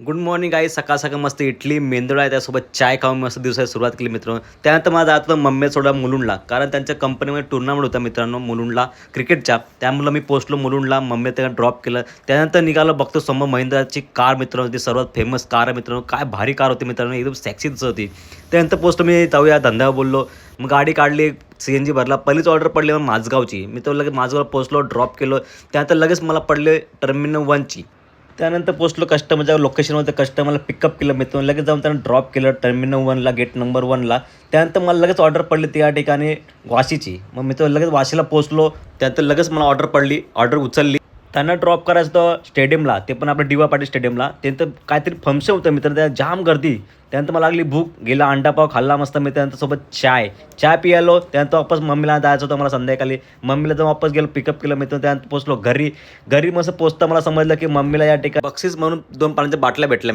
Good morning I सकाळ सकाळ मस्त इडली मेंदुळा आहे त्यासोबत चाय खाऊन मस्त दिवसाची सुरुवात केली मित्रांनो. त्यानंतर माझा आता मम्मी सोडा मुलुंडला कारण त्यांच्या कंपनीमध्ये टुर्नामेंट होता मित्रांनो मुलुंडला क्रिकेटच्या त्यामुळे मी पोचलो मुलुंडला मम्मी त्याला ड्रॉप केलं. त्यानंतर निघालो बघतो समोर महिंद्राची कार मित्रांनो ती सर्वात फेमस कार आहे मित्रांनो. काय भारी कार होती मित्रांनो एकदम सॅक्सीच होती. त्यानंतर पोचलो मी जाऊया धंद्यावर बोललो. मग गाडी काढली सी एन जी भरला. पहिलीच ऑर्डर पडली मग माझगावची मी तर लगेच माझगाव पोचलो ड्रॉप केलो. त्यानंतर लगेच मला पडले टर्मिनल वनची त्यानंतर पोचलो कस्टमरच्या लोकेशनवर कस्टमरला पिकअप केलं मित्र लगेच जाऊन त्यांना ड्रॉप केलं टर्मिनल वनला गेट नंबर वनला त्यानंतर मला लगेच ऑर्डर पडली त्या ठिकाणी वाशीची. मग मित्र लगेच वाशीला पोचलो त्यानंतर लगेच मला ऑर्डर पडली ऑर्डर उचलली. त्यांना ड्रॉप करायचं होतं स्टेडियमला ते पण आपलं डिवा पाटील स्टेडियमला त्यानंतर काहीतरी फंक्शन होतं मित्र. त्या जाम गर्दी. त्यानंतर मला लागली भूक. गेला अंडापाव खाल्ला मस्त मी. त्यांच्यासोबत सोबत चाय. चाय पियालो. त्यानंतर वापस मम्मीला जायचं होतं मला संध्याकाळी. मम्मीला जाऊन वापस गेलो पिकअप केलं मित्र त्यानंतर पोचलो घरी. घरी मस्त पोचता मला समजलं की मम्मीला या ठिकाणी बक्षीस म्हणून दोन पाण्याच्या बाटल्या भेटल्या मित्र